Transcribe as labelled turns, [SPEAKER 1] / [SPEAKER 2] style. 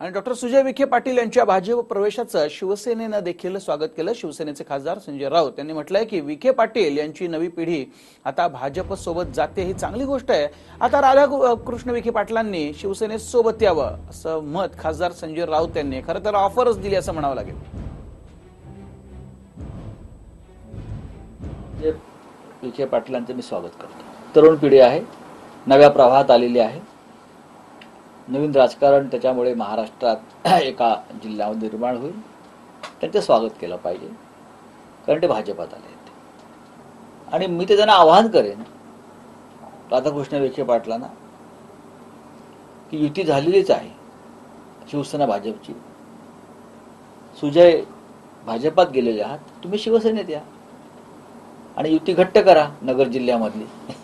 [SPEAKER 1] आणि डॉक्टर सुजय विखे पाटील यांच्या भाजप प्रवेशाचं शिवसेनेनं देखील स्वागत केलं. शिवसेनेचे खासदार संजय राऊत यांनी म्हटलंय की विखे पाटील यांची नवी पिढी आता भाजप सोबत जाते ही चांगली गोष्ट आहे. आता राधा कृष्ण विखे पाटलांनी शिवसेनेत सोबत यावं असं मत खासदार संजय राऊत यांनी. खरं तर ऑफरच दिली असं म्हणावं लागेल.
[SPEAKER 2] विखे पाटलांचं मी स्वागत करतो. तरुण पिढी आहे नव्या प्रवाहात आलेली आहे. नवीन राजकारण त्याच्यामुळे महाराष्ट्रात एका जिल्ह्यामध्ये निर्माण होईल. त्यांचं स्वागत केलं पाहिजे. कारण ते भाजपात आले आहेत. आणि मी ते त्यांना आवाहन करेन राधाकृष्ण विखे पाटलांना की युती झालेलीच आहे शिवसेना भाजपची. सुजय भाजपात गेलेले आहात तुम्ही शिवसेनेत या. आणि युती घट्ट करा नगर जिल्ह्यामधली.